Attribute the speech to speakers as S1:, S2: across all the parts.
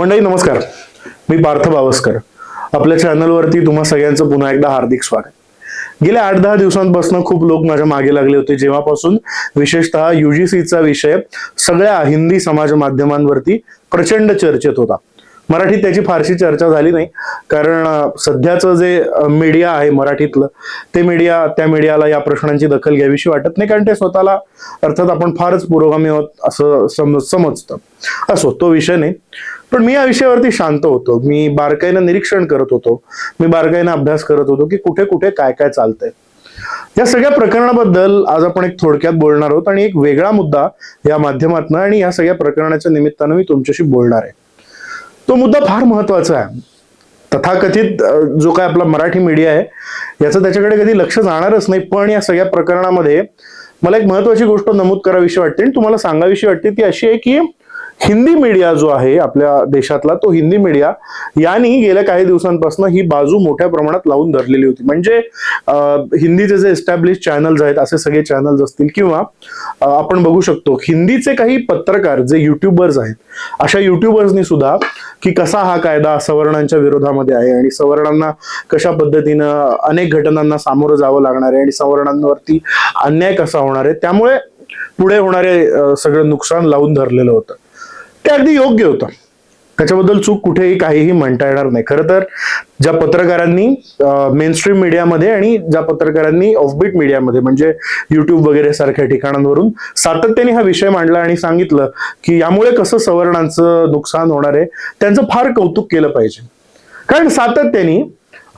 S1: मंडळी नमस्कार. मी पार्थ बावस्कर. आपल्या चॅनलवरती तुम्हा सगळ्यांचं पुन्हा एकदा हार्दिक स्वागत. गेल्या आठ दहा दिवसांपासून खूप लोक माझ्या मागे लागले होते. जेव्हापासून विशेषतः युजीसीचा विषय सगळ्या हिंदी समाज माध्यमांवरती प्रचंड चर्चेत होता. मराठीत त्याची फारशी चर्चा झाली नाही. कारण सध्याचं जे मीडिया आहे मराठीतलं ते मीडिया त्या मीडियाला या प्रश्नांची दखल घ्यावीशी वाटत नाही. कारण ते स्वतःला अर्थात आपण फारच पुरोगामी आहोत असं समज समजतं. असो तो विषय नाही. पण मी या विषयावरती शांत होतो. मी बारकाईनं निरीक्षण करत होतो. मी बारकाईनं अभ्यास करत होतो की कुठे कुठे काय काय चालतंय. या सगळ्या प्रकरणाबद्दल आज आपण एक थोडक्यात बोलणार आहोत. आणि एक वेगळा मुद्दा या माध्यमातून आणि या सगळ्या प्रकरणाच्या निमित्तानं मी तुमच्याशी बोलणार आहे. तो मुद्दा फार महत्त्वाचा आहे. तथाकथित जो काय आपला मराठी मीडिया आहे याचं त्याच्याकडे कधी लक्ष जाणारच नाही. पण या सगळ्या प्रकरणामध्ये मला एक महत्वाची गोष्ट नमूद करावीशी वाटते आणि तुम्हाला सांगावीशी वाटते ती अशी आहे की हिंदी मीडिया जो आहे आपल्या देशातला तो हिंदी मीडिया यांनी गेल्या काही दिवसांपासून ही बाजू मोठ्या प्रमाणात लावून धरलेली होती. म्हणजे हिंदीचे जे एस्टॅब्लिश चॅनल्स आहेत असे सगळे चॅनल्स असतील किंवा आपण बघू शकतो हिंदीचे काही पत्रकार जे युट्यूबर्स आहेत अशा युट्यूबर्सनी सुद्धा की कसा हा कायदा सवर्णांच्या विरोधामध्ये आहे आणि सवर्णांना कशा पद्धतीनं अनेक घटनांना सामोरं जावं लागणार आहे आणि सवर्णांवरती अन्याय कसा होणार आहे त्यामुळे पुढे होणारे सगळं नुकसान लावून धरलेलं होतं. ते अगदी योग्य होतं. त्याच्याबद्दल चूक कुठेही काहीही म्हणता येणार नाही. खरं तर ज्या पत्रकारांनी मेनस्ट्रीम मीडियामध्ये आणि ज्या पत्रकारांनी ऑफबीट मीडियामध्ये म्हणजे युट्यूब वगैरे सारख्या ठिकाणांवरून सातत्याने हा विषय मांडला आणि सांगितलं की यामुळे कसं सवर्णांचं नुकसान होणार आहे त्यांचं फार कौतुक केलं पाहिजे. कारण सातत्याने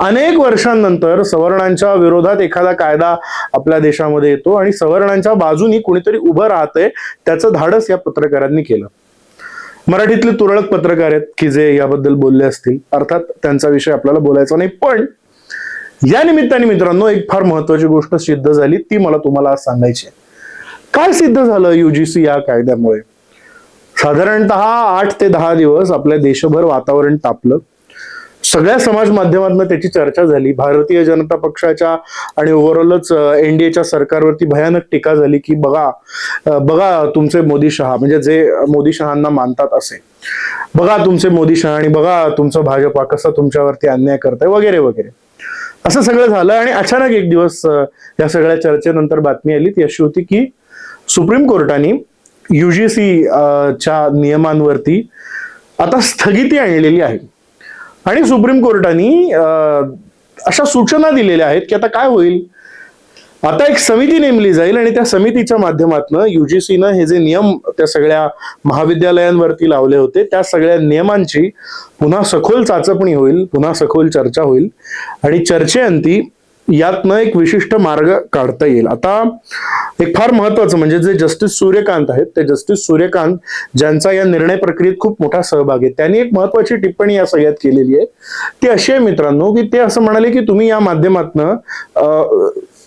S1: अनेक वर्षांनंतर सवर्णांच्या विरोधात एखादा कायदा आपल्या देशामध्ये येतो आणि सवर्णांच्या बाजूनी कुणीतरी उभं राहतंय त्याचं धाडस या पत्रकारांनी केलं. मराठीतले तुरळक पत्रकार आहेत की जे याबद्दल बोलले असतील. अर्थात त्यांचा विषय आपल्याला बोलायचा नाही. पण या निमित्ताने मित्रांनो एक फार महत्वाची गोष्ट सिद्ध झाली ती मला तुम्हाला आज सांगायची काय सिद्ध झालं युजीसी या कायद्यामुळे? साधारणतः आठ ते दहा दिवस आपल्या देशभर वातावरण तापलं. सगळ्या समाज माध्यमातून त्याची चर्चा झाली. भारतीय जनता पक्षाच्या आणि ओव्हरऑलच एनडीएच्या सरकारवरती भयानक टीका झाली की बघा बघा तुमचे मोदी शहा म्हणजे जे मोदी शहांना मानतात असे. बघा तुमचे मोदी शहा आणि बघा तुमचं भाजपा कसं तुमच्यावरती अन्याय करताय वगैरे वगैरे. असं सगळं झालं आणि अचानक एक दिवस या सगळ्या चर्चेनंतर बातमी आली. ती अशी होती की सुप्रीम कोर्टाने युजीसी च्या नियमांवरती आता स्थगिती आणलेली आहे. आणि सुप्रीम कोर्टाने अशा सूचना दिलेल्या आहेत की आता काय होईल? आता एक समिती नेमली जाईल आणि त्या समितीच्या माध्यमातून युजीसीनं हे जे नियम त्या सगळ्या महाविद्यालयांवरती लावले होते त्या सगळ्या नियमांची पुन्हा सखोल चाचपणी होईल पुन्हा सखोल चर्चा होईल. आणि चर्चेअंती यातनं एक विशिष्ट मार्ग काढता येईल. आता एक फार महत्वाचं म्हणजे जे जस्टिस सूर्यकांत आहेत ते जस्टिस सूर्यकांत ज्यांचा या निर्णय प्रक्रियेत खूप मोठा सहभाग आहे त्यांनी एक महत्वाची टिप्पणी या सगळ्यात केलेली आहे. ती अशी आहे मित्रांनो की ते असं म्हणाले की तुम्ही या माध्यमातनं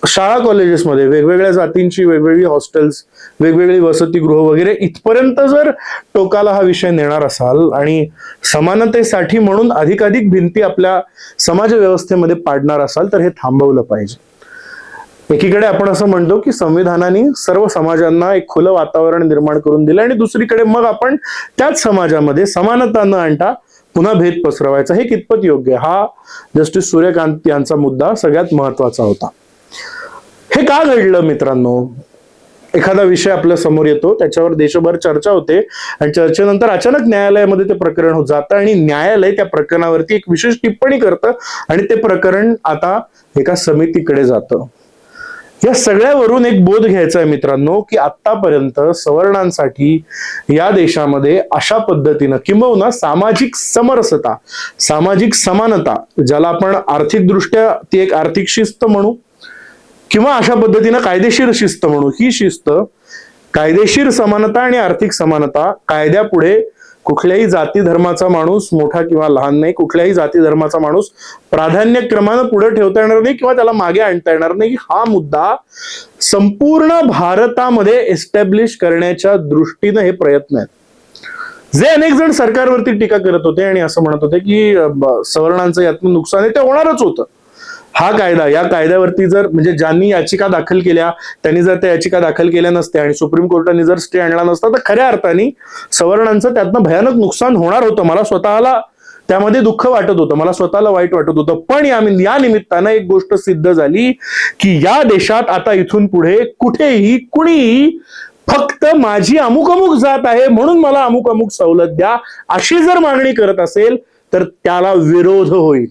S1: शाळा कॉलेजेसमध्ये वेगवेगळ्या जातींची वेगवेगळी हॉस्टेल्स वेगवेगळी वसतिगृह वगैरे इथपर्यंत जर टोकाला हा विषय नेणार असाल आणि समानतेसाठी म्हणून अधिकाधिक भिंती आपल्या समाज व्यवस्थेमध्ये पाडणार असाल तर हे थांबवलं पाहिजे. एकीकडे आपण असं म्हणतो की संविधानाने सर्व समाजांना एक खुलं वातावरण निर्माण करून दिलं आणि दुसरीकडे मग आपण त्याच समाजामध्ये समानता न आणता पुन्हा भेद पसरवायचा. हे कितपत योग्य? आहे? हा जस्टिस सूर्यकांत यांचा मुद्दा सगळ्यात महत्त्वाचा होता. हे का घडलं मित्रांनो? एखादा विषय आपल्यासमोर येतो त्याच्यावर देशभर चर्चा होते आणि चर्चेनंतर अचानक न्यायालयामध्ये ते प्रकरण होत जातं आणि न्यायालय त्या प्रकरणावरती एक विशेष टिप्पणी करतं आणि ते प्रकरण आता एका समितीकडे जातं. या सगळ्यावरून एक बोध घ्यायचा आहे मित्रांनो की आतापर्यंत सवर्णांसाठी या देशामध्ये अशा पद्धतीनं किंबहुना सामाजिक समरसता सामाजिक समानता ज्याला आपण आर्थिकदृष्ट्या ती एक आर्थिक शिस्त म्हणू किंवा अशा पद्धतीनं कायदेशीर शिस्त म्हणू. ही शिस्त कायदेशीर समानता आणि आर्थिक समानता कायद्यापुढे कुठल्याही जाती धर्माचा माणूस मोठा किंवा लहान नाही कुठल्याही जाती धर्माचा माणूस प्राधान्यक्रमानं पुढे ठेवता येणार नाही किंवा त्याला मागे आणता येणार नाही. हा मुद्दा संपूर्ण भारतामध्ये एस्टॅब्लिश करण्याच्या दृष्टीनं हे प्रयत्न आहेत. जे अनेक जण सरकारवरती टीका करत होते आणि असं म्हणत होते की सवर्णांचं यातनं नुकसान आहे ते होणारच होतं. हा कायदा या कायद्यावरती जर म्हणजे ज्यांनी याचिका दाखल केल्या त्यांनी जर त्या याचिका दाखल केल्या नसत्या आणि सुप्रीम कोर्टाने जर स्टे आणला नसता तर खऱ्या अर्थाने सवर्णांचं त्यातनं भयानक नुकसान होणार होतं. मला स्वतःला त्यामध्ये दुःख वाटत होतं. मला स्वतःला वाईट वाटत होतं. पण या या निमित्तानं एक गोष्ट सिद्ध झाली की या देशात आता इथून पुढे कुठेही कुणीही फक्त माझी अमुक अमुक जात आहे म्हणून मला अमुक अमुक सवलत द्या अशी जर मागणी करत असेल तर त्याला विरोध होईल.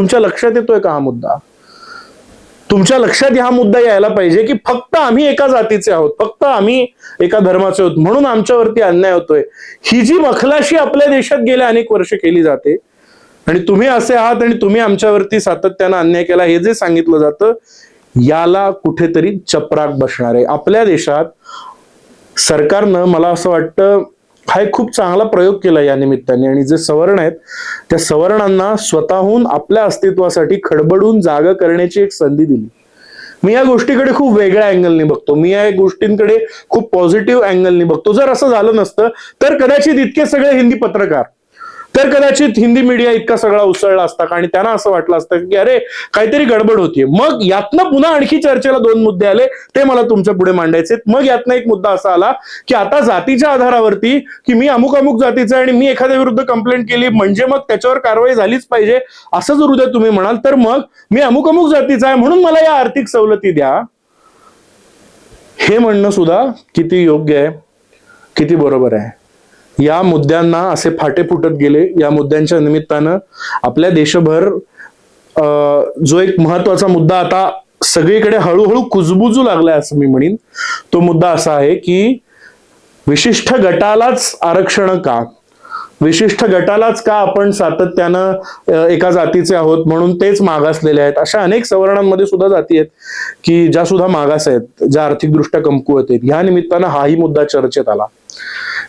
S1: तुमच्या लक्षात येतोय का हा मुद्दा? तुमच्या लक्षात हा मुद्दा यायला पाहिजे की फक्त आम्ही एका जातीचे आहोत फक्त आम्ही एका धर्माचे आहोत म्हणून आमच्यावरती अन्याय होतोय. ही जी मखलाशी आपल्या देशात गेल्या अनेक वर्ष केली जाते आणि तुम्ही असे आहात आणि तुम्ही आमच्यावरती सातत्यानं अन्याय केला हे जे सांगितलं जातं याला कुठेतरी चपराक बसणार. आहे आपल्या देशात सरकारनं मला असं वाटतं हा एक खूप चांगला प्रयोग केला या निमित्ताने. आणि जे सवर्ण आहेत त्या सवर्णांना स्वतःहून आपल्या अस्तित्वासाठी खडबडून जागा करण्याची एक संधी दिली. मी या गोष्टीकडे खूप वेगळ्या अँगलने बघतो. मी या गोष्टींकडे खूप पॉझिटिव्ह अँगलने बघतो. जर असं झालं नसतं तर कदाचित इतके सगळे हिंदी पत्रकार तर कदाचित हिंदी मीडिया इतका सगळा उसळला असता आणि त्यांना असं वाटलं असतं की अरे काहीतरी गडबड होतीये. मग यातनं पुन्हा आणखी चर्चेला दोन मुद्दे आले ते मला तुमच्यापुढे मांडायचे मग यातनं एक मुद्दा असा आला की आता जातीच्या आधारावरती की मी अमुक अमुक जातीचा आहे आणि मी एखाद्या विरुद्ध कंप्लेंट केली म्हणजे मग त्याच्यावर कारवाई झालीच पाहिजे असं जर उद्या तुम्ही म्हणाल तर मग मी अमुक अमुक जातीचा आहे म्हणून मला या आर्थिक सवलती द्या. हे म्हणणं सुद्धा किती योग्य आहे किती बरोबर आहे. या मुद्द्यांना असे फाटे फुटत गेले. या मुद्द्यांच्या निमित्तानं आपल्या देशभर जो एक महत्त्वाचा मुद्दा आता सगळीकडे हळूहळू कुजबुजू लागलाय असं मी म्हणेन. तो मुद्दा असा आहे की विशिष्ट गटालाच आरक्षण का? विशिष्ट गटालाच का आपण सातत्यानं एका जातीचे आहोत म्हणून तेच मागासलेले आहेत? अशा अनेक सवर्णांमध्ये सुद्धा जाती आहेत की ज्या सुद्धा मागास आहेत ज्या आर्थिकदृष्ट्या कमकुवत आहेत. ह्या निमित्तानं हाही मुद्दा चर्चेत आला.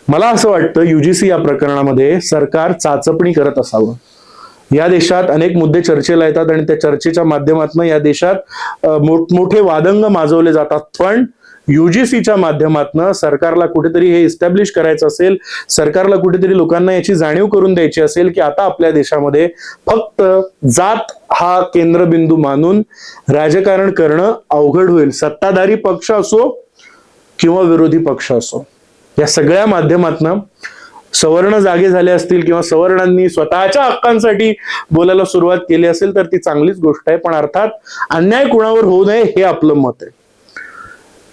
S1: मला असं वाटतं युजीसी या प्रकरणामध्ये सरकार चाचपणी करत असावं. या देशात अनेक मुद्दे चर्चेला येतात आणि त्या चर्चेच्या माध्यमातून या देशात मोठमोठे वादंग माजवले जातात. पण युजीसीच्या माध्यमातून सरकारला कुठेतरी हे इस्टॅब्लिश करायचं असेल सरकारला कुठेतरी लोकांना याची जाणीव करून द्यायची असेल की आता आपल्या देशामध्ये फक्त जात हा केंद्रबिंदू मानून राजकारण करणं अवघड होईल. सत्ताधारी पक्ष असो किंवा विरोधी पक्ष असो. या सगळ्या माध्यमातनं सवर्ण जागे झाले असतील किंवा सवर्णांनी स्वतःच्या हक्कांसाठी बोलायला सुरुवात केली असेल तर ती चांगलीच गोष्ट आहे. पण अर्थात अन्याय कुणावर होऊ नये हे आपलं मत आहे.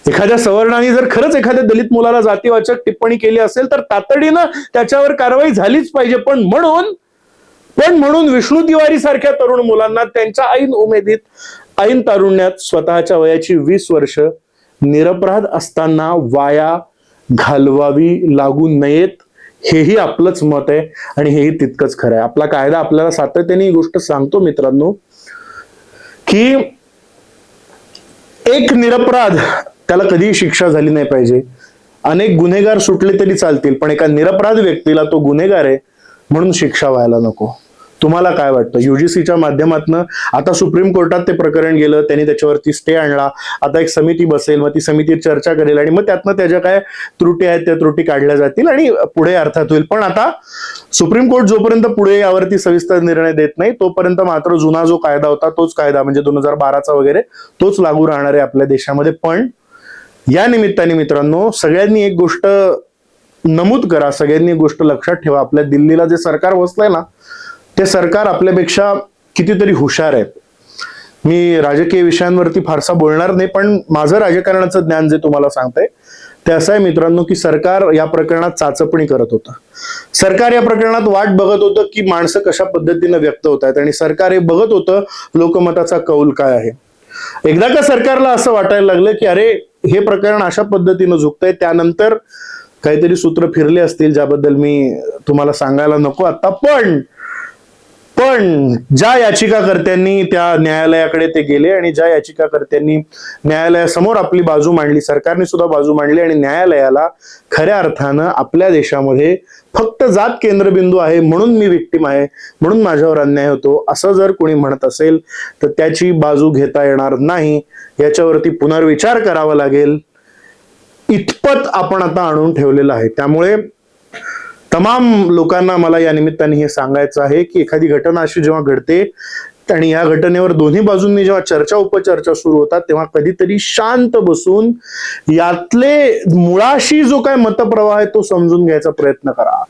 S1: एखाद्या सवर्णाने जर खरंच एखाद्या दलित मुलाला जातीवाचक टिप्पणी केली असेल तर तातडीनं त्याच्यावर कारवाई झालीच पाहिजे. पण म्हणून पण म्हणून विष्णू तिवारी सारख्या तरुण मुलांना त्यांच्या ऐन उमेदीत ऐन तारुण्यात स्वतःच्या वयाची वीस वर्ष निरपराध असताना वाया घालवावी लागू नयेत हेही आपलंच मत आहे आणि हेही तितकंच खरं आहे. आपला कायदा आपल्याला सातत्याने ही गोष्ट सांगतो मित्रांनो की एक निरपराध त्याला कधीही शिक्षा झाली नाही पाहिजे. अनेक गुन्हेगार सुटले तरी चालतील पण एका निरपराध व्यक्तीला तो गुन्हेगार आहे म्हणून शिक्षा व्हायला नको. तुम्हाला काय वाटतं? युजीसीच्या माध्यमातून आता सुप्रीम कोर्टात ते प्रकरण गेलं त्यांनी त्याच्यावरती स्टे आणला आता एक समिती बसेल मग ती समिती चर्चा करेल आणि मग त्यातनं त्याच्या काय त्रुटी आहेत त्या त्रुटी काढल्या जातील आणि पुढे अर्थात होईल. पण आता सुप्रीम कोर्ट जोपर्यंत पुढे यावरती सविस्तर निर्णय देत नाही तोपर्यंत मात्र जुना जो कायदा होता तोच कायदा म्हणजे दोन हजार बाराचा वगैरे तोच लागू राहणार आहे आपल्या देशामध्ये. पण या निमित्ताने मित्रांनो सगळ्यांनी एक गोष्ट नमूद करा सगळ्यांनी गोष्ट लक्षात ठेवा. आपल्या दिल्लीला जे सरकार बसलंय ना हे सरकार आपल्यापेक्षा कितीतरी हुशार आहे मी राजकीय विषयांवरती फारसा बोलणार नाही पण माझं राजकारणाचं ज्ञान जे तुम्हाला सांगतंय ते असं आहे मित्रांनो की सरकार या प्रकरणात चाचपणी करत होतं. सरकार या प्रकरणात वाट बघत होतं की माणसं कशा पद्धतीनं व्यक्त होत आहेत आणि सरकार हे बघत होतं लोकमताचा कौल काय आहे. एकदा का सरकारला असं वाटायला लागलं की अरे हे प्रकरण अशा पद्धतीनं झुकतंय त्यानंतर काहीतरी सूत्र फिरले असतील ज्याबद्दल मी तुम्हाला सांगायला नको आता पण पण ज्या याचिकाकर्त्यांनी त्या न्यायालयाकडे ते गेले आणि ज्या याचिकाकर्त्यांनी न्यायालयासमोर आपली बाजू मांडली सरकारने सुद्धा बाजू मांडली आणि न्यायालयाला खऱ्या अर्थानं आपल्या देशामध्ये फक्त जात केंद्रबिंदू आहे म्हणून मी विक्टीम आहे म्हणून माझ्यावर अन्याय होतो असं जर कोणी म्हणत असेल तर त्याची बाजू घेता येणार नाही. याच्यावरती पुनर्विचार करावा लागेल. इतपत आपण आता आणून ठेवलेलं आहे. त्यामुळे तमाम लोकांना मला या निमित्ताने हे सांगायचं आहे की एखादी घटना अशी जेव्हा घडते आणि या घटनेवर दोन्ही बाजूंनी जेव्हा चर्चा उपचर्चा सुरू होतात तेव्हा कधीतरी शांत बसून यातले मुळाशी जो काय मतप्रवाह आहे तो समजून घ्यायचा प्रयत्न करा.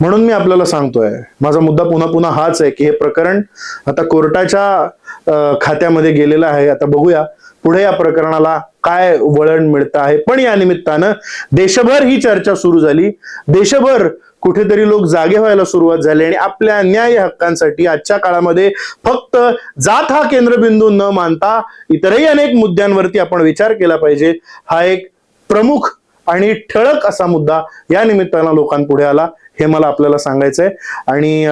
S1: म्हणून मी आपल्याला सांगतोय माझा मुद्दा पुन्हा पुन्हा हाच आहे की हे प्रकरण आता कोर्टाच्या खात्यामध्ये गेलेलं आहे. आता बघूया पुढे या प्रकरणाला काय वळण मिळतं आहे. पण या निमित्तानं देशभर ही चर्चा सुरू झाली. देशभर कुठेतरी लोक जागे व्हायला सुरुवात झाली आणि आपल्या न्याय हक्कांसाठी आजच्या काळामध्ये फक्त जात हा केंद्रबिंदू न मानता इतरही अनेक मुद्द्यांवरती आपण विचार केला पाहिजे. हा एक प्रमुख आणि ठळक असा मुद्दा या निमित्तानं लोकांपुढे आला हे मला आपल्याला सांगायचंय. आणि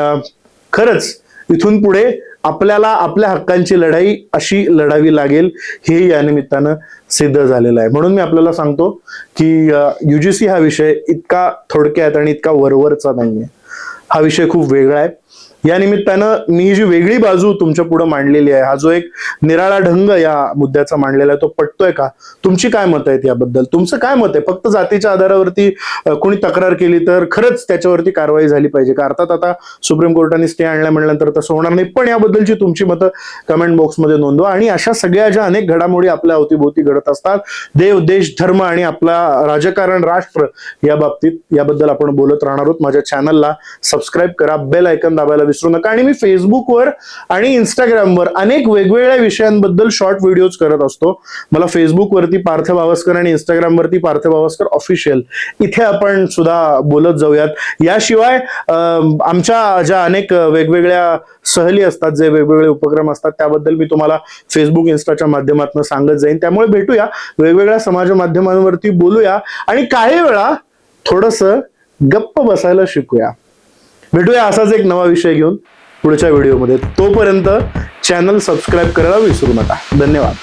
S1: खरंच इथून पुढे आपल्याला आपल्या हक्कांची लढाई अशी लढावी लागेल हे या निमित्तानं सिद्ध झालेलं आहे. म्हणून मी आपल्याला सांगतो की युजीसी हा विषय इतका थोडक्यात आणि इतका वरवरचा नाहीये. हा विषय खूप वेगळा आहे. या निमित्तानं मी जी वेगळी बाजू तुमच्यापुढे मांडलेली आहे हा जो एक निराळा ढंग या मुद्द्याचा मांडलेला आहे तो पटतोय का? तुमची काय मत आहेत याबद्दल? तुमचं काय मत आहे? फक्त जातीच्या आधारावरती कोणी तक्रार केली तर खरंच त्याच्यावरती कारवाई झाली पाहिजे का? अर्थात आता सुप्रीम कोर्टाने स्टे आणल्या म्हणल्यानंतर तसं होणार नाही पण याबद्दलची तुमची मतं कमेंट बॉक्समध्ये नोंदवा आणि अशा सगळ्या ज्या अनेक घडामोडी आपल्या अवतीभोवती घडत असतात देव देश धर्म आणि आपला राजकारण राष्ट्र या बाबतीत याबद्दल आपण बोलत राहणार आहोत. माझ्या चॅनलला सबस्क्राईब करा बेल ऐकन दाबायला विसरू नका. आणि मी फेसबुकवर आणि इंस्टाग्रामवर अनेक वेगवेगळ्या विषयांबद्दल शॉर्ट व्हिडिओज करत असतो. मला फेसबुकवरती पार्थ भावस्कर आणि इंस्टाग्रामवरती पार्थ बावस्कर ऑफिशियल इथे आपण सुद्धा बोलत जाऊयात. याशिवाय आमच्या ज्या अनेक वेगवेगळ्या सहली असतात जे वेगवेगळे उपक्रम असतात त्याबद्दल मी तुम्हाला फेसबुक इन्स्टाच्या माध्यमातून सांगत जाईन. त्यामुळे भेटूया. वेगवेगळ्या समाज माध्यमांवरती बोलूया. आणि काही वेळा थोडस गप्प बसायला शिकूया. भेटूया असाच एक नवा विषय घेऊन पुढच्या व्हिडिओमध्ये. तोपर्यंत चॅनल सबस्क्राईब करायला विसरू नका. धन्यवाद.